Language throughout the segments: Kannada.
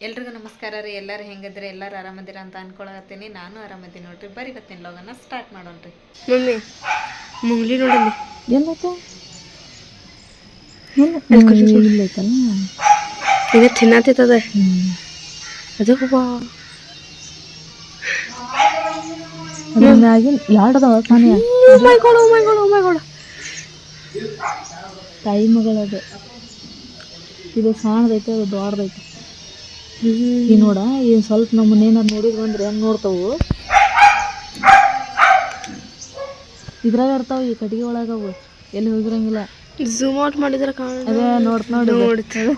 ಎಲ್ರಿಗೂ ನಮಸ್ಕಾರ ರೀ. ಎಲ್ಲರೂ ಹೆಂಗದ್ರಿ ಎಲ್ಲರೂ ಆರಾಮದಿರ ಅಂತ ಅನ್ಕೊಳತ್ತೀನಿ ನಾನು ಆರಾಮದೀನಿ ನೋಡ್ರಿ. ಬರೀ ಬರ್ತೀನಿ ಲೋಗನ ಸ್ಟಾರ್ಟ್ ಮಾಡೋಣ್ರಿ ಮಮ್ಮಿ ಮುಂಗ್ಲಿ ಎಲ್ಲೈತೆ ಇಲ್ಲೈತಲ್ಲ ಈಗ ತಿನ್ನತ್ತಿತ್ತದ ಅದು ಹೂವಾ. ಎರಡು ಅದಾವ ಸಾನಿಯ ಮೈಗಳು ಮೈಗಳು ಮೈಗಳು ತಾಯಿ ಮಗಳದು ಇದು ಸಣ್ಣದೈತೆ ಅದು ದೊಡ್ಡದೈತೆ. ಈ ನೋಡ ಈ ಸ್ವಲ್ಪ ನಮ್ಮನ್ನ ಏನಾರು ನೋಡಿದ್ವು ಅಂದ್ರೆ ಹೆಂಗ್ ನೋಡ್ತಾವು? ಇದ್ರಾಗ ಇರ್ತಾವ ಈ ಕಟ್ಟಿಗೆ ಒಳಗ ಅವು. ಎಲ್ಲಿ ಹೋಗಿರಂಗಿಲ್ಲ. ಝೂಮ್ ಔಟ್ ಮಾಡಿದ್ರೆ ಅದೇ ನೋಡ್ ನೋಡಿ. ನೋಡ್ತದೆ.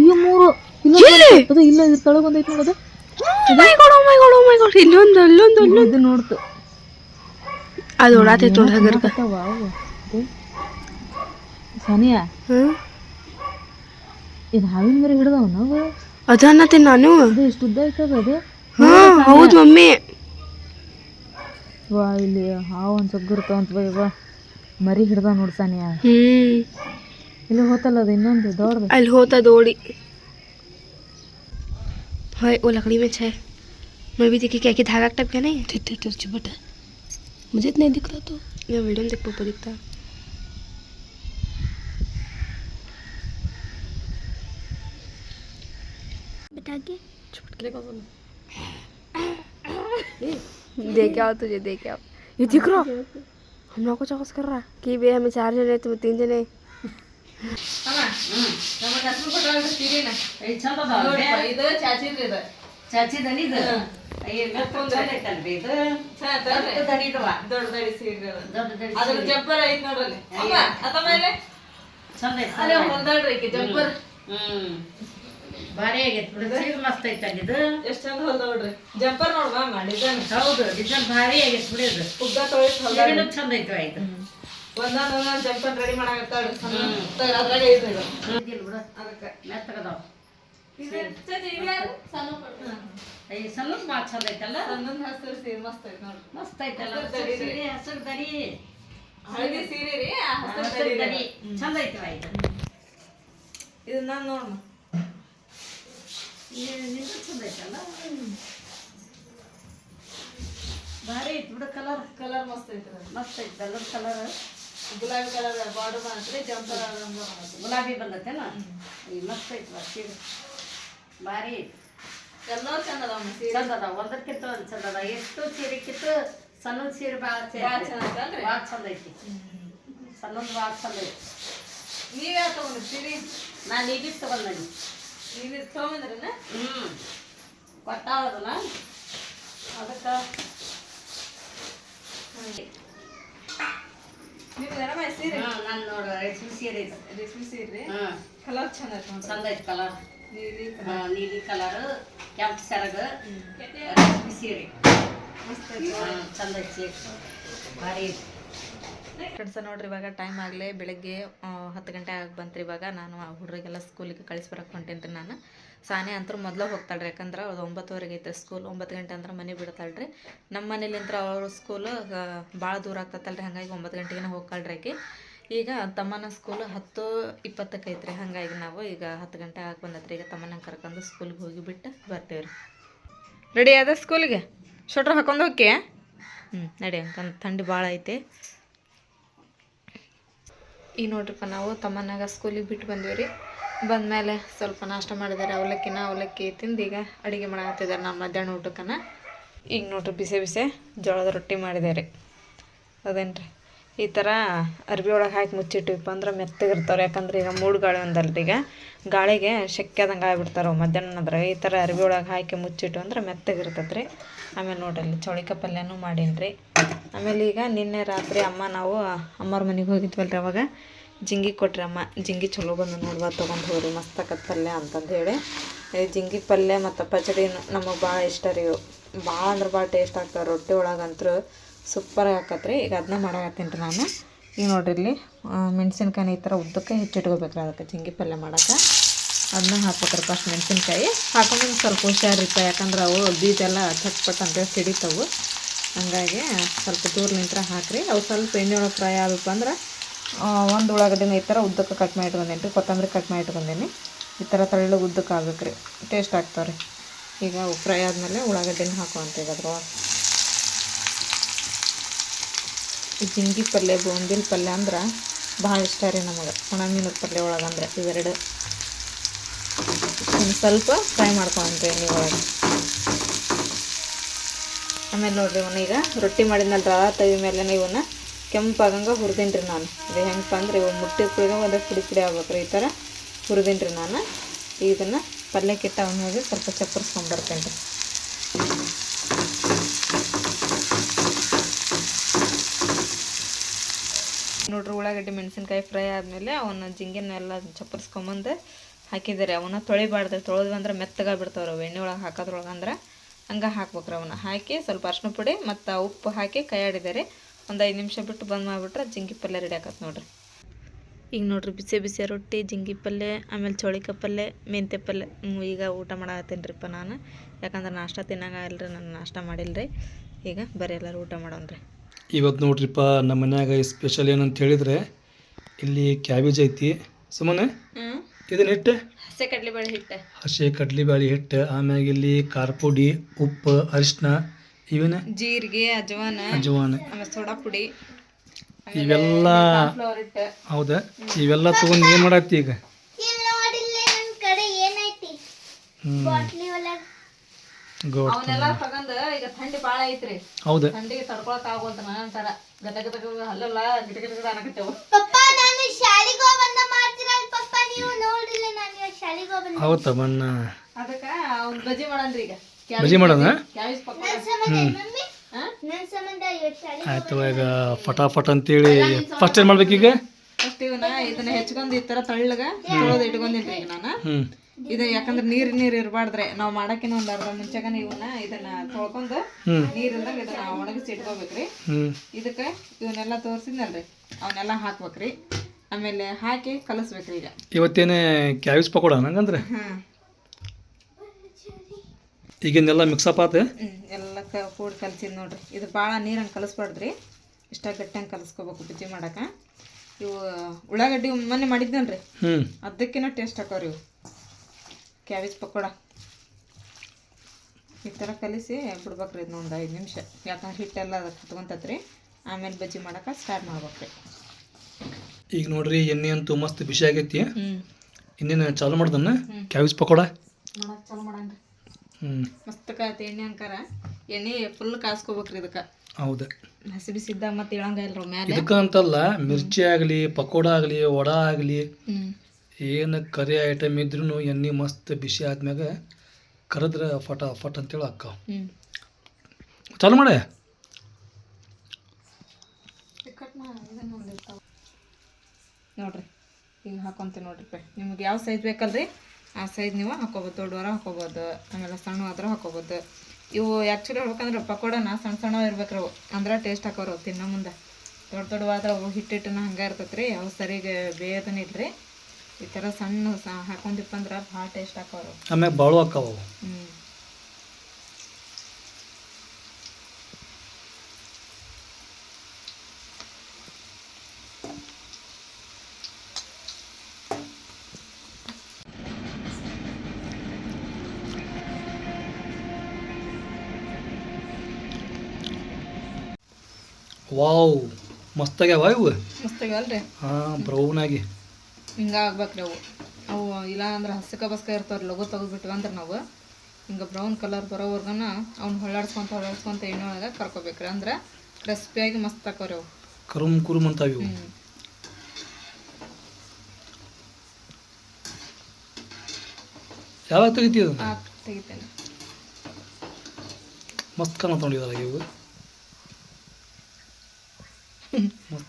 ಈ ಮೂರು ಇನ್ನೊಂದು ಅದು ಇಲ್ಲ ಇದ್ರ ತಳಗ ಒಂದೈತಿ ನೋಡೋದು ಇಲ್ಲೊಂದು ಅಲ್ಲೊಂದು ನೋಡ್ತು. ಅದು ಓಡಾತೈತೆ. ಸಾನಿಯಾ? ಇದು ಹಾವಿನ ಮರಿ ಹಿಡ್ದವ ನಾವು? ಅದ ಅನ್ನತ್ತೀನಿ ನಾನು ಅದು ಇಷ್ಟು ಉದ್ದ ಐತದ ಅದು ಹಾ ಹೌದು ಮಮ್ಮಿ ವಾ ಇಲ್ಲಿ ಹಾವು ಒಂದು ಸಗ್ಗಿರ್ತಾವ ಅಂತ ಬೈ ವಾ ಮರಿ ಹಿಡ್ದ ನೋಡ್ ಸಾನಿಯಾ ಹ್ಮ್ ಇಲ್ಲಿ ಹೋತಲ್ಲ ಅದು ಇನ್ನೊಂದು ದೊಡ್ಡದು ಅಲ್ಲಿ ಹೋತ दौड़ी हाय वो लकड़ी में है मैं भी देखी क्या कि धागा टप गया नहीं थे थे थे बट मुझे तो नहीं दिख रहा तो ये वीडियो में देख पापा दिखता चुटकले का बोलो देख आओ तुझे देख आओ ये दिख रहा हम लोग को चौकस कर रहा कि बे हमें चार जने तुम तीन जने ಇದು ಚಾಚಿದ್ರಿ ಇದು ಚಾಚಿದನಿ ಇದು ದೊಡ್ಡ ದಡಿ ಸೀರೆ ಅದ್ರ ಜಬ್ಬರ್ ಐತ್ ನೋಡ್ರಿ ಅಮ್ಮ ಅದ ಮೇಲೆ ಅಲ್ಲೇ ಹೊಲ್ದಾಳ್ರಿ ಈಕಿ ಜಬ್ಬರ್ ಭಾರಿ ಆಗೈತೆ ಮಸ್ತ್ ಐತೆ ಇದು. ಎಷ್ಟ್ ಚಂದ ಹೊಲ್ದ ನೋಡ್ರಿ. ಜಂಪರ್ ನೋಡ್ವಾ ಡಿಸೈನ್. ಹೌದು ಡಿಸೈನ್ ಭಾರಿ ಆಗೈತೆ ಬಿಡಿ ಅದು ಉದ್ದ ಚಂದ ಐತೆ ಆಯ್ತು ಒಂದೊಂದು ಒಂದೊಂದು ಜಂಪರ್ ರೆಡಿ ಅದ್ರಾಗ ಐತ್ರಿ ಇದು. ಅದಕ್ಕೆ. ಮೆತ್ತಗದಾವ ಸಣ್ಣ ಭಾಳ ಚಂದ ಐತಲ್ಲ ಹಸ್ರು ಸೀರೆ ಮಸ್ತ್ ಐತೆ ನೋಡ್ರಿ. ಮಸ್ತ್ ಐತಲ್ಲ ಹಸ್ರು. ಸೀರೆ ಹಳದಿ ಸೀರೆ ರೀ ಹಸ್ರು ದಡಿ ಚಂದ ಐತೆ ಇದು. ನಾನ್ ನೋಡ್ಮ ಇದು ನಿಂದು ಚಂದ ಐತಲ್ಲ ಭಾರಿ ಐತಿ ಬಿಡು ಕಲರ್ ಕಲರ್ ಮಸ್ತ್ ಐತ್ರಿ ಮಸ್ತ್ ಐತಿ ಕಲರ್ ಕಲರ್ ಗುಲಾಬಿ ಕಲರ್ ಬಾರ್ಡರ್ ಮಾಡತ್ರಿ ಜಂಪರ್ ಗುಲಾಬಿ ಬಂದತ್ತೇನ ಈ ಮಸ್ತ್ ಐತಿ ಸೀರೆ. ಭಾರಿ ಐತಿ. ಎಲ್ಲರೂ ಚಂದ ಅದಾವ ಚಂದ ಅದ ಒಂದಕ್ಕಿಂತ ಒಂದು ಚಂದ ಅದ ಎಷ್ಟು ಸೀರೆಕ್ಕಿಂತ ಸಣ್ಣದ ಸೀರೆ ಭಾಳ ಚಂದ? ಭಾಳ ಚಂದ ಐತಿ. ಸಣ್ಣದ ಭಾಳ ಚಂದ ಐತಿ. ನೀವ್ ಯಾವ ತಗೊಂಡ್ರಿ ಸೀರೆ? ನಾನು ಈಗ ತಗೊಂಡಿ ಇದ್ ತಗೊಂಡ್ರಿನ? ಹ್ಞೂ ಕೊಟ್ಟಾಳದಲ್ಲ ಅದಕ್ಕೆ. ನೀವು ನರಮ ಸೀರೆ? ನಾನು ನೋಡು ರೇಷ್ಮೆ ಸೀರೆ ರೇಷ್ಮೆ ಸೀರೆ? ಕಲರ್ ಚಂದ ಐತೆ ಚಂದ ಐತಿ ಕಲರ್. ನೀಲಿ ನೀಲಿ ಕಲರ್ ಕೆಂಪು ಸೆರಗ ರೇಷ್ಮೆ ಸೀರೆ. ಮಸ್ತ್ ಚಂದ ಐತಿ ಭಾರಿ ಐತಿ. ಫ್ರೆಂಡ್ಸ ನೋಡ್ರಿ, ಇವಾಗ ಟೈಮ್ ಆಗಲೇ ಬೆಳಗ್ಗೆ ಹತ್ತು ಗಂಟೆ ಆಗಿ ಬಂತ್ರಿ ಇವಾಗ. ನಾನು ಆ ಹುಡುಗರಿಗೆಲ್ಲ ಸ್ಕೂಲಿಗೆ ಕಳಿಸ್ಬರಕ್ಕೆ ಹೊಂಟೇನ್ರಿ ನಾನು. ಸಾನೆ ಅಂತೂ ಮೊದಲು ಹೋಗ್ತಾಳ್ರಿ, ಯಾಕಂದ್ರೆ ಅವ್ರು ಒಂಬತ್ತುವರೆಗೆ ಐತೆ ಸ್ಕೂಲ್ ಒಂಬತ್ತು ಗಂಟೆ ಅಂದ್ರೆ ಮನೆ ಬಿಡ್ತಾಳ್ರಿ. ನಮ್ಮ ಮನೇಲಿಂತ್ರ ಅವ್ರ ಸ್ಕೂಲು ಭಾಳ ದೂರ ಆಗ್ತತ್ತಲ್ರಿ, ಹಾಗಾಗಿ ಒಂಬತ್ತು ಗಂಟೆಗೆ ಹೋಗ್ತಾಳ್ರಿ ಆಕೆ. ಈಗ ತಮ್ಮನ ಸ್ಕೂಲ್ ಹತ್ತು ಇಪ್ಪತ್ತಕ್ಕೆ ಐತ್ರಿ, ಹಾಗಾಗಿ ನಾವು ಈಗ ಹತ್ತು ಗಂಟೆ ಆಗಿ ಬಂದತ್ರಿ. ಈಗ ತಮ್ಮನ ಕರ್ಕೊಂಡು ಸ್ಕೂಲ್ಗೆ ಹೋಗಿ ಬಿಟ್ಟು ರೀ ರೆಡಿ ಅದ ಸ್ಕೂಲಿಗೆ ಶೋಟ್ರ್ ಹಾಕೊಂಡು ಹೋಕೆ ಹ್ಞೂ ನಡಿ ಅಂತ ಥಂಡಿ ಭಾಳ ಐತಿ. ಈಗ ನೋಡ್ರಿಪ್ಪ ನಾವು ತಮ್ಮನಾಗ ಸ್ಕೂಲಿಗೆ ಬಿಟ್ಟು ಬಂದೀವಿ ರೀ. ಬಂದಮೇಲೆ ಸ್ವಲ್ಪ ನಾಷ್ಟ ಮಾಡಿದ್ದಾರೆ ಅವಲಕ್ಕಿನ ಅವಲಕ್ಕಿ ತಿಂದು ಈಗ ಅಡುಗೆ ಮಾಡತ್ತಿದ್ದಾರೆ ನಮ್ಮ ಮಧ್ಯಾಹ್ನ ಊಟಕ್ಕನ. ಈಗ ನೋಡ್ರಿ ಬಿಸಿ ಬಿಸಿ ಜೋಳದ ರೊಟ್ಟಿ ಮಾಡಿದ್ದಾರೆ ಅದೇನ್ರಿ? ಈ ಥರ ಅರ್ಬಿ ಒಳಗೆ ಹಾಕಿ ಮುಚ್ಚಿಟ್ಟಿವಪ್ಪ ಅಂದ್ರೆ ಮೆತ್ತಗಿರ್ತಾವ್ರಿ, ಯಾಕಂದ್ರೆ ಈಗ ಮೂಡು ಗಾಳಿ ಒಂದಲ್ರಿ ಈಗ. ಗಾಳಿಗೆ ಶಕ್ಯದಂಗೆ ಆಗಿಬಿಡ್ತಾರೆ ಮಧ್ಯಾಹ್ನ ಅಂದ್ರೆ ಈ ಥರ ಅರ್ಬಿ ಒಳಗೆ ಹಾಕಿ ಮುಚ್ಚಿಟ್ಟು ಅಂದ್ರೆ ಮೆತ್ತಗಿರ್ತದ್ರಿ. ರೀ ಆಮೇಲೆ ನೋಡ್ರಿ ಚೌಳಿಕಾಯಿ ಪಲ್ಯನೂ ಮಾಡೀನಿ ರೀ ಆಮೇಲೆ ಈಗ ನಿನ್ನೆ ರಾತ್ರಿ ಅಮ್ಮ ನಾವು ಅಮ್ಮವ್ರ ಮನೆಗೆ ಹೋಗಿದ್ವಲ್ರಿ ಅವಾಗ. ಜಿಂಗಿ ಕೊಟ್ರಿ ಅಮ್ಮ. ಜಿಂಗಿ ಚಲೋ ಬಂದು ನೋಡುವ, ತೊಗೊಂಡು ಹೋಗ್ರಿ, ಮಸ್ತ್ ಆಕತ್ ಪಲ್ಯ ಅಂತಂದು ಹೇಳಿ. ಈ ಜಿಂಗಿ ಪಲ್ಯ ಮತ್ತು ಪಚಡಿ ನಮಗೆ ಭಾಳ ಇಷ್ಟ ರೀ ಭಾಳ ಅಂದ್ರೆ ಭಾಳ ಟೇಸ್ಟ್ ಆಗ್ತಾವೆ ರೊಟ್ಟಿ ಒಳಗಂತೂ ಸೂಪರ್ ಆಕತ್ರಿ ಈಗ ಅದನ್ನ ಮಾಡಾಕತ್ತೀನಿ ರೀ ನಾನು. ಈಗ ನೋಡ್ರಿ ಇಲ್ಲಿ ಮೆಣಸಿನ್ಕಾಯಿ ಈ ಥರ ಉದ್ದಕ್ಕೆ ಹೆಚ್ಚಿಟ್ಕೋಬೇಕ್ರಿ ಅದಕ್ಕೆ ಜಿಂಗಿ ಪಲ್ಯ ಮಾಡೋಕ್ಕೆ ಅದನ್ನ ಹಾಕ್ಬೇಕ್ರಿ ಫಸ್ಟ್ ಮೆಣಸಿನ್ಕಾಯಿ. ಹಾಕೊಂಡು ಸ್ವಲ್ಪ ಹುಷಾರಿತ್ತು ಯಾಕಂದ್ರೆ ಅವು ಬೀಜ ಎಲ್ಲ ಚಟ್ಪಟ್ ಅಂತೇಳಿ ಹಂಗಾಗಿ ಸ್ವಲ್ಪ ದೂರ ನಿಂತರ ಹಾಕ್ರಿ. ಅವು ಸ್ವಲ್ಪ ಎಣ್ಣೆ ಒಳಗೆ ಫ್ರೈ ಆಗಬೇಕು ಅಂದ್ರೆ ಒಂದು ಉಳ್ಳಾಗಡ್ಡಿನ ಈ ಥರ ಉದ್ದಕ್ಕೆ ಕಟ್ ಮಾಡಿ ಇಟ್ಕೊಂಡೇನಿ ರೀ ಕೊತ್ತಂಬರಿ ಕಟ್ ಮಾಡಿ ಇಟ್ಕೊಂಡೇನಿ ಈ ಥರ ತಳ್ಳು ಉದ್ದಕ್ಕೆ ಆಗ್ಬೇಕು ರೀ ಟೇಸ್ಟ್ ಆಗ್ತಾವೆ ರೀ ಈಗ ಅವು ಫ್ರೈ ಆದಮೇಲೆ ಉಳ್ಳಾಗಡ್ಡಿನ ಹಾಕುವಂತೀವಿ ಅದ್ರೊಳಗೆ. ಈ ಜಿಂಗಿ ಪಲ್ಯ ಬೋಂಬಿಲ್ ಪಲ್ಯ ಅಂದ್ರೆ ಭಾಳ ಇಷ್ಟ ರೀ ನಮಗೆ. ಒಣ ಮೀನು ಪಲ್ಯ ಒಳಗೆ ಅಂದ್ರೆ ಇವೆರಡು. ಸ್ವಲ್ಪ ಫ್ರೈ ಮಾಡ್ಕೊಳಂತೀವಿ ಎಣ್ಣೆ ಒಳಗೆ. ಆಮೇಲೆ ನೋಡಿರಿ ಇವನ್ನ ಈಗ ರೊಟ್ಟಿ ಮಾಡಿದ್ಮೇಲೆ ಆ ತವಿ ಮೇಲೆ ಇವನ್ನ ಕೆಂಪಾಗಂಗೆ ಹುರಿದೀನಿ ರೀ ನಾನು. ಇದು ಹೆಂಗಪ್ಪ ಅಂದ್ರೆ ಇವು ಮುಟ್ಟಿ ಕುಡಿದ ಒಂದು ಪುಡಿ ಪುಡಿ ಆಗ್ಬೇಕ್ರಿ ಈ ಥರ ಹುರಿದೀನಿ ರೀ ನಾನು. ಇದನ್ನು ಪಲ್ಯಕ್ಕಿಟ್ಟ ಅವನ ಹೋಗಿ ಸ್ವಲ್ಪ ಚಪ್ಪರ್ಸ್ಕೊಂಡ್ಬರ್ತೇನೆ ರೀ ನೋಡ್ರಿ ಉಳ್ಳಾಗಡ್ಡಿ ಮೆಣಸಿನ್ಕಾಯಿ ಫ್ರೈ ಆದಮೇಲೆ ಅವನ್ನ ಜಿಂಗಿನೆಲ್ಲ ಚಪ್ಪರ್ಸ್ಕೊಂಬಂದು ಹಾಕಿದ್ದಾರೆ. ಅವನ್ನ ತೊಳಿಬಾರ್ದು. ತೊಳೆದ್ವಿ ಅಂದ್ರೆ ಅವು. ಎಣ್ಣೆ ಒಳಗೆ ಹಾಕೋದ್ರೊಳಗೆ ಅಂದ್ರೆ ಹಂಗೆ ಹಾಕ್ಬೇಕ್ರಿ ಅವನ್ನ. ಹಾಕಿ ಸ್ವಲ್ಪ ಅರ್ಶಿನ ಪುಡಿ ಮತ್ತು ಉಪ್ಪು ಹಾಕಿ ಕೈಯಾಡಿದ್ದಾರೆ ಒಂದು ಐದು ನಿಮಿಷ ಬಿಟ್ಟು ಬಂದ್ ಮಾಡಿಬಿಟ್ರೆ ಜಿಂಕಿ ಪಲ್ಯ ರೆಡಿ ಆಕತ್ತೆ ನೋಡ್ರಿ. ಈಗ ನೋಡ್ರಿ ಬಿಸಿ ಬಿಸಿ ರೊಟ್ಟಿ ಜಿಂಕಿ ಪಲ್ಯ ಆಮೇಲೆ ಚೌಳಿಕಾಯಿ ಪಲ್ಯ ಮೆಂತೆ ಪಲ್ಯ. ಈಗ ಊಟ ಮಾಡತ್ತೀನಿ ರೀಪ್ಪ ನಾನು. ಯಾಕಂದ್ರೆ ನಾಷ್ಟ ತಿನ್ನಂಗಿಲ್ಲ ನಾನು ನಾಷ್ಟ ಮಾಡಿಲ್ಲ ರೀ ಈಗ ಬರೀ ಎಲ್ಲರೂ ಊಟ ಮಾಡೋಣ್ರಿ. ಇವತ್ತು ನೋಡ್ರಿಪ್ಪ ನಮ್ಮ ಮನ್ಯಾಗ ಸ್ಪೆಷಲ್ ಏನಂತ ಹೇಳಿದ್ರೆ ಇಲ್ಲಿ ಕ್ಯಾಬೇಜ್ ಐತಿ. ಸುಮ್ಮನೆ ಇದನ್ನಿಟ್ಟೆ ಹಸೆ ಕಡಲೆಬೇಳೆ ಹಿಟ್ಟು. ಹಸಿ ಕಡ್ಲಿಬ್ಯಾಳಿ ಹಿಟ್ಟು ಆಮ್ಯಾಗ ಇಲ್ಲಿ ಖಾರ ಪುಡಿ ಉಪ್ಪು ಅರಿಶಿನ ಇವನ್ನ ಜೀರಿಗೆ ಅಜವಾನ ಅಜವಾನ. ಆಮೇಲೆ ಸೋಡಾ ಪುಡಿ ಇವೆಲ್ಲ ಹೌದಾ? ಇವೆಲ್ಲ ತಗೊಂಡು ಏನು ಮಾಡತ್ತಿ ಈಗ? ಹ್ಞೂ ಗೋಡ್ ಅವನ್ನೆಲ್ಲ ತಗೊಂಡ್ ಈಗ ಥಂಡಿ ಐತ್ರಿ. ಹೌದಾ. ಥಂಡಿಗೆ ತಡ್ಕೊಳಕ್ ಆಗೋಲ್ತ ನಂತರ ಗದ ಗದ ಗದ ಹಲ್ಲಲ್ಲ ಗಿಡ ಗಿಡ ಗಿಡ ಅನ್ನಕತ್ತೇವು ಅದಕ್ಕ ಅವ್ನ್ ಬಜಿ ಮಾಡನ್ರಿ ಈಗ. ಬಜಿ ಮಾಡೋಣ? ಆಯ್ತು ಈಗ ಫಟಾಫಟ್ ಅಂತೇಳಿ ಫಸ್ಟ್ ಏನು ಮಾಡ್ಬೇಕೀಗ ಫಸ್ಟ್ ಇವನ್ನ ಇದನ್ನ ಹೆಚ್ಕೊಂಡು ಈ ತರ ತಳ್ಳಗ ತೊಳೆದು ಇಟ್ಕೊಂಡಿನ್ರಿ ಈಗ ನಾನು. ಇದು ಯಾಕಂದ್ರೆ ನೀರ್ ನೀರ್ ಇರಬಾರ್ದ್ರೆ. ನಾವು ಮಾಡಕ್ಕಿನ ಒಂದ್ ಅರ್ಧ ಮುಂಚೆಗನ ಇವನ್ನ ಇದನ್ನ ತೊಳ್ಕೊಂಡು ನೀರಿಲ್ದಂಗ ಇದನ್ನ ಒಣಗಿಸಿ ಇಟ್ಕೋಬೇಕ್ರಿ. ಇದಕ್ಕೆ ಇವನ್ನೆಲ್ಲ ತೋರಿಸಿದ್ನಲ್ರಿ. ಅವನ್ನೆಲ್ಲ ಹಾಕ್ಬೇಕ್ರಿ. ಆಮೇಲೆ ಹಾಕಿ ಕಲಿಸ್ಬೇಕ್ರಿ ಈಗ. ಇವತ್ತೇನೆ ಕ್ಯಾಬೇಜ್ ಪಕೋಡ ನಂಗಂದ್ರೆ? ಹಾಂ. ಈಗಿನೆಲ್ಲ ಮಿಕ್ಸಪ್ ಆತ? ಎಲ್ಲ ಕ ಕೂಡಿ ಕಲ್ಸಿದ್ ನೋಡ್ರಿ. ಇದು ಭಾಳ ನೀರಂಗೆ ಕಲಿಸ್ಬಾರ್ದ್ರಿ. ಇಷ್ಟ ಗಟ್ಟಂಗೆ ಕಲಿಸ್ಕೋಬೇಕು ಬಜ್ಜಿ ಮಾಡಕ್ಕೆ ಇವು ಉಳ್ಳಾಗಡ್ಡಿ ಮೊನ್ನೆ ಮಾಡಿದ್ನಲ್ರಿ ಹ್ಞೂ ಅದಕ್ಕಿಂತ ಟೇಸ್ಟ್ ಹಾಕೋರಿ ಇವು. ಕ್ಯಾಬೇಜ್ ಪಕೋಡ. ಈ ಥರ ಕಲಿಸಿ ಬಿಡ್ಬೇಕ್ರಿ ಇದನ್ನ ಒಂದು ಐದು ನಿಮಿಷ. ಯಾಕಂದ್ರೆ ಹಿಟ್ಟೆಲ್ಲ ಅದಕ್ಕೆ ಹತ್ಕೊಂತತ್ರಿ. ಆಮೇಲೆ ಬಜ್ಜಿ ಮಾಡಕ್ಕೆ ಸ್ಟಾರ್ಟ್ ಮಾಡ್ಬೇಕ್ರಿ. ಈಗ ನೋಡ್ರಿ ಎಣ್ಣೆ ಅಂತೂ ಮಸ್ತ್ ಬಿಸಿ ಆಗೈತಿ. ಇನ್ನೇನ ಚಾಲು ಮಾಡ್ದನ್ನ ಕ್ಯಾಬೇಜ್ ಪಕೋಡ? ಮಾಡಕ್ಕೆ ಚಲೋ ಮಾಡಂಗ್ರಿ ಹ್ಞೂ ಮಸ್ತ್ ಕಾಯ್ತಿ ಎಣ್ಣೆ ಅಂಕಾರ. ಎಣ್ಣೆ ಫುಲ್ ಕಾಸ್ಕೋಬೇಕ್ರಿ ಇದಕ್ಕೆ. ಹೌದು. ಹಸಿ ಬಿಸಿ ಇದ್ದಾಗ ಮತ್ತೆ ಹೇಳಂಗ ಇಲ್ರಿ ಮ್ಯಾಲೆ. ಇದಕ್ಕೆ ಅಂತಲ್ಲ ಮಿರ್ಚಿ ಆಗಲಿ ಪಕೋಡ ಆಗಲಿ ವಡಾ ಆಗಲಿ ಏನು ಕರಿ ಐಟಮ್ ಇದ್ರೂ ಎಣ್ಣೆ ಮಸ್ತ್ ಬಿಸಿ ಆದ್ಮ್ಯಾಗ ಕರೆದ್ರೆ ಫಟ ಫಟ್ ಅಂತೇಳಿ ಅಕ್ಕ ಚಾಲು ಮಾಡೆ? ನೋಡ್ರಿ ಈಗ ಹಾಕೊಂತೀವಿ ನೋಡ್ರಿ ಪೆ ನಿಮ್ಗೆ ಯಾವ ಸೈಜ್ ಬೇಕಲ್ರಿ? ಆ ಸೈಜ್ ನೀವು ಹಾಕೋಬೋದು ದೊಡ್ಡವರ ಹಾಕೋಬೋದು ಆಮೇಲೆ ಸಣ್ಣ ಆದ್ರೆ ಹಾಕೋಬೋದು. ಇವು ಆ್ಯಕ್ಚುಲಿ ಹೇಳ್ಬೇಕಂದ್ರೆ ಪಕೋಡನ ಸಣ್ಣ ಸಣ್ಣ ಇರ್ಬೇಕ್ರಿ ಅವು. ಅಂದ್ರೆ ಟೇಸ್ಟ್ ಹಾಕೋರು ತಿನ್ನೋ ಮುಂದೆ. ದೊಡ್ಡ ದೊಡ್ಡವಾದ್ರೆ ಅವು ಹಿಟ್ಟಿಟ್ಟನ ಹಂಗೆ ಇರ್ತೈತೆ ರೀ ಅವು ಸರಿಗೆ ಬೇಯೋದನ್ನ ಇಲ್ರಿ. ಈ ಥರ ಸಣ್ಣ ಹಾಕೊಂಡಿಪ್ಪಂದ್ರೆ ಭಾಳ ಟೇಸ್ಟ್ ಹಾಕೋರು. ಆಮೇಲೆ ಬಾಳು ಹಾಕೋವು ಹ್ಞೂ ವಾವ್ ಮಸ್ತಾಗ್ಯಾವ ಇವು ಮಸ್ತಾಗ್ಯಾವಲ್ರಿ ಹಾಂ ಬ್ರೌನ್ ಆಗಿ. ಹಿಂಗೆ ಆಗ್ಬೇಕ್ರಿ ಅವು. ಅವು ಇಲ್ಲ ಅಂದ್ರೆ ಹಸಕ ಬಸ್ಕ ಇರ್ತಾವ್ರಿ ಲಗು ತೆಗೆದ್ಬಿಟ್ವಿ ಅಂದ್ರೆ ನಾವು. ಹಿಂಗೆ ಬ್ರೌನ್ ಕಲರ್ ಬರೋವರ್ಗನ ಅವ್ನು ಹೊಳ್ಳಾಡ್ಸ್ಕೊಂತ ಹೊಳ್ಳಾಡ್ಸ್ಕೊಂತ ಎಣ್ಣೆ ಒಳಗೆ ಕರ್ಕೋಬೇಕ್ರಿ ಅಂದ್ರೆ ಕ್ರಿಸ್ಪಿಯಾಗಿ ಮಸ್ತ್ ಹಾಕೋರಿ ಅವು. ಕರುಮ್ ಕುರುಮ್ ಅಂತಾವ ಇವು ಯಾವಾಗ ತೆಗಿತೀವಿ ತೆಗಿತೇನೆ. ಮಸ್ತ್ ಕಾಣತ್ತ ನೋಡಿದಾರ ಇವು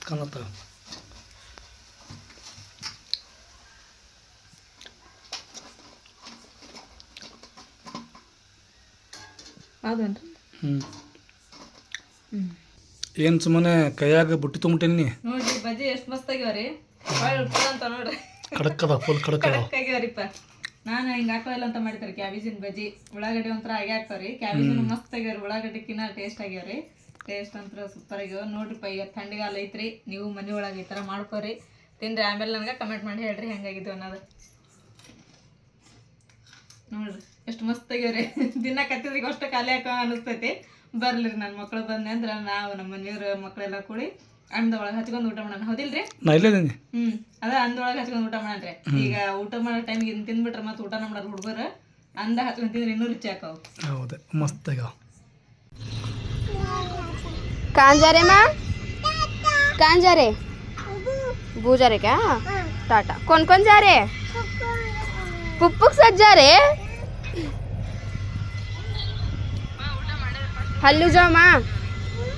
ಮಸ್ತ್ ಕಾಣತ್ತಾವ ಹೌದೇನ್ರಿ ಹ್ಞೂ ಏನು ಸುಮ್ಮನೆ ಕೈಯಾಗ ಬುಟ್ಟಿ ತುಂಬಿಟ್ಟೇನಿ ನೋಡ್ರಿ ಬಜ್ಜಿ ಎಷ್ಟು ಮಸ್ತ್ ಆಗ್ಯಾವ್ರಿ ಭಾಳ ಅಂತ ನೋಡ್ರಿ. ಕಡಕ್ ಅದ ಫುಲ್ ಕಡಕ್ ಆಗ್ಯಾವ್ರಿಪ್ಪ ನಾನು ಹಿಂಗೆ ಹಾಕೋಲ್ಲ ಅಂತ ಮಾಡಿತಾರೆ ಕ್ಯಾಬೇಜಿನ ಬಜ್ಜಿ. ಉಳ್ಳಾಗಡ್ಡಿ ಒಂಥರ ಆಗೇ ಹಾಕ್ತಾವ್ರಿ. ಕ್ಯಾಬೇಜಿನ ಮಸ್ತ್ ಆಗ್ಯಾವ್ರಿ ಉಳ್ಳಾಗಡ್ಡಿಕಿನ್ನ ಟೇಸ್ಟ್ ಆಗ್ಯಾವ್ರಿ. ಟೇಸ್ಟ್ ಅಂತ ಸೂಪರ್ ಆಗ್ಯಾವ ನೋಡ್ರಿಪ್ಪ ಈಗ ಥಂಡಿಗಾಲ ಐತ್ರಿ. ನೀವು ಮನೆ ಒಳಗೆ ಈ ಥರ ಮಾಡ್ಕೋರಿ. ತಿನ್ರಿ ಆಮೇಲೆ ನನಗೆ ಕಮೆಂಟ್ ಮಾಡಿ ಹೇಳ್ರಿ ಹೆಂಗಾಗಿದ್ದು ಅನ್ನೋದು. ನೋಡ್ರಿ ಎಷ್ಟು ಮಸ್ತ್ ಆಗ್ಯಾವ್ರಿ. ದಿನ ಕತ್ತಿದ್ರಿಗೆ ಅಷ್ಟು ಖಾಲಿ ಹಾಕೋ ಅನಿಸ್ತೈತಿ. ಬರ್ಲಿ ನನ್ನ ಮಕ್ಳು ಬಂದೆ ಅಂದ್ರೆ ನಾವು ನಮ್ಮ ಮನೆಯವ್ರ ಮಕ್ಕಳೆಲ್ಲ ಕೂಡಿ ಅಂದೊಳಗೆ ಹಚ್ಕೊಂಡು ಊಟ ಮಾಡೋಣ. ಹೌದಿಲ್ರಿ? ಹ್ಞೂ ಅದ ಅಂದೊಳಗೆ ಹಚ್ಕೊಂಡು ಊಟ ಮಾಡಣ್ರಿ. ಈಗ ಊಟ ಮಾಡೋ ಟೈಮ್ ಇನ್ ತಿಂದ್ಬಿಟ್ರೆ ಮತ್ತೆ ಊಟ ಮಾಡೋರು ಹುಡುಗರು ಅಂದ ಹಚ್ಕೊಂಡು ತಿಂದ್ರೆ ಇನ್ನೂ ರುಚಿ ಹಾಕವು. ಹೌದು ಮಸ್ತ್ कहाँ जा रहे माँ कहाँ जा रहे बू जा रहे क्या टाटा कौन कौन जा रहे पुप्पुक साथ जा रहे हल्लू जाओ माँ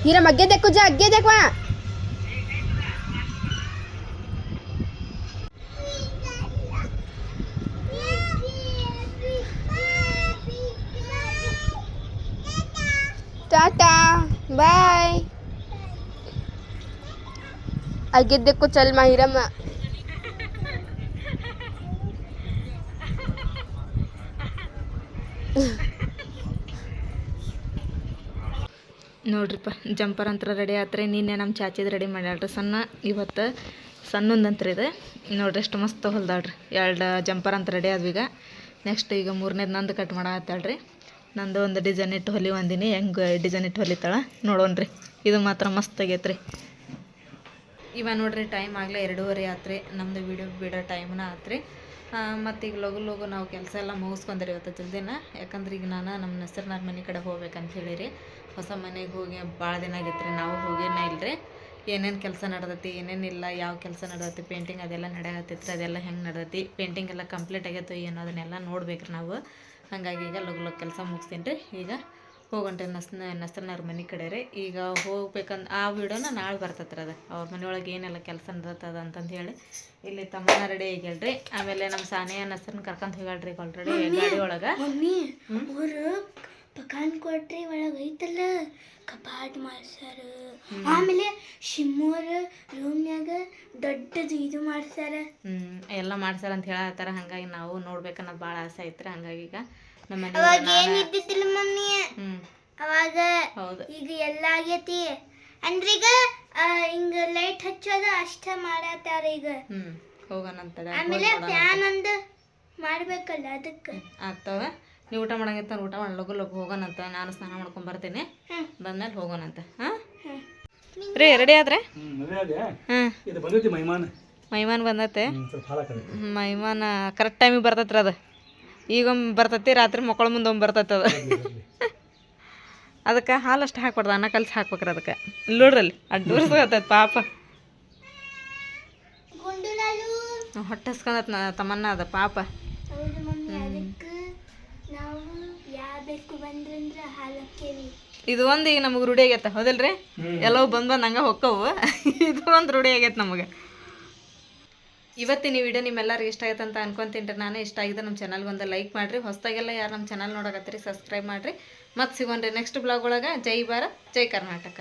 हीरा अगे देखो जा अगे देख आगे देखो चल माहिरा मा ನೋಡ್ರಿಪ್ಪ ಜಂಪರ್ ಅಂತರ ರೆಡಿ ಆತ್ರಿ ನಿನ್ನೆ ನಮ್ಮ ಚಾಚಿದ್ ರೆಡಿ ಮಾಡ್ಯಾಳ್ರಿ ಸಣ್ಣ ಇವತ್ತು ಸಣ್ಣಂದಂತ್ರ ಇದೆ ನೋಡ್ರಿ ಎಷ್ಟು ಮಸ್ತ್ ಹೊಲ್ದಾಳ್ರಿ ಎರಡು ಜಂಪರ್ ಅಂತ ರೆಡಿ ಆದ್ವು ಈಗ ನೆಕ್ಸ್ಟ್ ಈಗ ಮೂರನೇದು ನಂದು ಕಟ್ ಮಾಡತ್ತಾಳ್ರಿ ನಂದು ಒಂದು ಡಿಸೈನ್ ಇಟ್ಟು ಹೊಲಿ ಒಂದಿನಿ ಹೆಂಗೆ ಡಿಸೈನ್ ಇಟ್ಟು ಹೊಲಿತಾಳ ನೋಡೋಣ್ರಿ ಇದು ಮಾತ್ರ ಮಸ್ತ್ ಆಗೈತ್ರಿ ಇವ ನೋಡ್ರಿ ಟೈಮ್ ಆಗಲೇ ಎರಡೂವರೆ ಆತ್ರಿ ನಮ್ಮದು ವಿಡಿಯೋ ಬಿಡೋ ಟೈಮ್ನ ಆತ್ರಿ. ಮತ್ತು ಈಗ ಲಗು ಲಗು ನಾವು ಕೆಲಸ ಎಲ್ಲ ಮುಗಿಸ್ಕೊಂಡ್ರಿ ಇವತ್ತು ಜಲ್ದಿನ. ಯಾಕಂದ್ರೆ ಈಗ ನಾನು ನಮ್ಮ ನಸರ್ನಾರ್ ಮನೆ ಕಡೆ ಹೋಗ್ಬೇಕಂತ ಹೇಳಿರಿ. ಹೊಸ ಮನೆಗೆ ಹೋಗಿ ಭಾಳ ದಿನ ಆಗೈತ್ರಿ, ನಾವು ಹೋಗಿನ ಇಲ್ರಿ. ಏನೇನು ಕೆಲಸ ನಡ್ದೈತಿ ಏನೇನಿಲ್ಲ ಯಾವ ಕೆಲಸ ನಡ್ದತಿ ಪೇಂಟಿಂಗ್ ಅದೆಲ್ಲ ನಡೆಯತ್ತಿತ್ತು ಅದೆಲ್ಲ ಹೆಂಗೆ ನಡ್ದೈತಿ ಪೇಂಟಿಂಗ್ ಎಲ್ಲ ಕಂಪ್ಲೀಟ್ ಆಗೈತೋ ಏನೋ ಅದನ್ನೆಲ್ಲ ನೋಡ್ಬೇಕ್ರಿ ನಾವು. ಹಾಗಾಗಿ ಈಗ ಲಗು ಲಗು ಕೆಲಸ ಮುಗಿಸ್ತೀನಿ ರೀ ಈಗ ಹೋಗಂಟ್ರಿ ನಸ್ ಅವ್ರ ಮನೆ ಕಡೆ ರೀ ಈಗ ಹೋಗ್ಬೇಕಂದ್ ಆ ವಿಡಿಯೋನ ನಾಳೆ ಬರ್ತೈತ್ರಿ ಅದು. ಅವ್ರ ಮನೆಯೊಳಗೆ ಏನೆಲ್ಲ ಕೆಲಸ ನಡ್ದತ್ತದ ಅಂತಂದು ಹೇಳಿ ಇಲ್ಲಿ ತಮ್ಮನ ರೆಡಿ ಆಗ್ಯಾಳ್ರಿ ಆಮೇಲೆ ನಮ್ಮ ಸಾನಿಯ ನಸ್ತನ್ ಕರ್ಕೊಂತ ಹೋಗ್ಯಾಳ್ರಿ ಈಗ ಆಲ್ರೆಡಿ ಗಾಡಿ ಒಳಗೆ. ಪಕಾನ್ ಕೊಟ್ರಿ ಒಳಗೆ ಐತಲ್ಲ. ಕಪಾಟ್ ಮಾಡ್ಸಾರ ಆಮೇಲೆ ಶಿಮ್ಮೋರ ರೂಮ್ನ್ಯಾಗ ದೊಡ್ಡದು ಇದು ಮಾಡ್ಸಾರ ಹ್ಞೂ ಎಲ್ಲ ಮಾಡ್ಸಾರ ಅಂತ ಹೇಳತ್ತಾರ. ಹಂಗಾಗಿ ನಾವು ನೋಡ್ಬೇಕನ್ನೋದು ಭಾಳ ಆಸೆ ಐತ್ರಿ ಹಂಗಾಗಿ ಈಗ. ಅವಾಗ ಏನಿದ್ದಿದ್ದಿಲ್ಲ ಮಮ್ಮಿ? ಹ್ಮ್. ಅವಾಗ ಹೌದು. ಈಗ ಎಲ್ಲ ಆಗೈತಿ. ಅಂದ್ರೆ ಈಗ ಹಿಂಗ ಲೈಟ್ ಹಚ್ಚೋದು ಅಷ್ಟ ಮಾಡತ್ತಾರ ಈಗ. ಹೋಗೋಣ ಹೋಗೋಣಂತ ಆಮೇಲೆ ಫ್ಯಾನ್ ಅಂದ ಮಾಡ್ಬೇಕಲ್ಲ ಅದಕ್ಕೆ. ಆಗ್ತಾವ. ನೀವು ಊಟ ಮಾಡಂಗಿತ್ತ ಊಟ ಮಾಡಿ ಲಗು ಲಗು ಹೋಗೋಣಂತ ನಾನು ಸ್ನಾನ ಮಾಡ್ಕೊಂಡ್ ಬರ್ತೀನಿ. ಬಂದ್ಮೇಲೆ ಹೋಗೋಣಂತ ಹಾಂ? ರೀ ರೆಡಿ ಆದ್ರೆ? ಮೈಮಾನ್ ಇದು ಬಂದೈತಿ ಮೈಮಾನ. ಮೈಮಾನ್ ಬಂದತೆ. ಸ್ವಲ್ಪ ಹಾಳಾಕದೆ ಮೈಮಾನ ಕರೆಕ್ಟ್ ಟೈಮಿಗೆ ಬರ್ತೈತ್ರಿ ಅದು. ಈಗೊಮ್ಮೆ ಬರ್ತೈತಿ ರಾತ್ರಿ ಮಕ್ಕಳ ಮುಂದೆ ಒಮ್ಮೆ ಬರ್ತೈತೆ ಅದು. ಅದಕ್ಕೆ ಹಾಲು ಅಷ್ಟು ಹಾಕ್ಬಾರ್ದು ಅನ್ನ ಕಲ್ಸಿ ಹಾಕ್ಬೇಕ್ರಿ ಅದಕ್ಕೆ. ನೋಡ್ರಲ್ಲಿ ಅಡ್ಡೂರ್ಸ್ಕೊತೈತೆ ಪಾಪ. ಹೊಟ್ಟೆ ಹಸ್ಕೊಂಡತ್ನ ತಮ್ಮನ್ನ ಅದ ಪಾಪ. ಇದು ಒಂದು ಈಗ ನಮಗೆ ರೂಢಿ ಆಗೈತೆ ಹೌದಲ್ರಿ? ಎಲ್ಲವೂ ಬಂದು ಬಂದು ಹಂಗೆ ಹೊಕ್ಕವು. ಇದು ಒಂದು ರೂಢಿ ಆಗೈತೆ ನಮಗೆ. ಇವತ್ತಿನ ವಿಡಿಯೋ ನಿಮ್ಮೆಲ್ಲರಿಗೂ ಇಷ್ಟ ಆಯ್ತು ಅಂತ ಅನ್ಕೊಂತೀನಿ ನಾನು ಇಷ್ಟ ಆಗಿದೆ. ನಮ್ಮ ಚಾನಲ್ಗೆ ಒಂದು ಲೈಕ್ ಮಾಡಿರಿ. ಹೊಸದಾಗೆಲ್ಲ ಯಾರು ನಮ್ಮ ಚಾನಲ್ ನೋಡಕತ್ತೀರಿ ಸಬ್ಸ್ಕ್ರೈಬ್ ಮಾಡಿರಿ. ಮತ್ತು ಸಿಗೋಣ್ರಿ ನೆಕ್ಸ್ಟ್ ಬ್ಲಾಗ್ ಒಳಗೆ. ಜೈ ಭಾರತ್, ಜೈ ಕರ್ನಾಟಕ.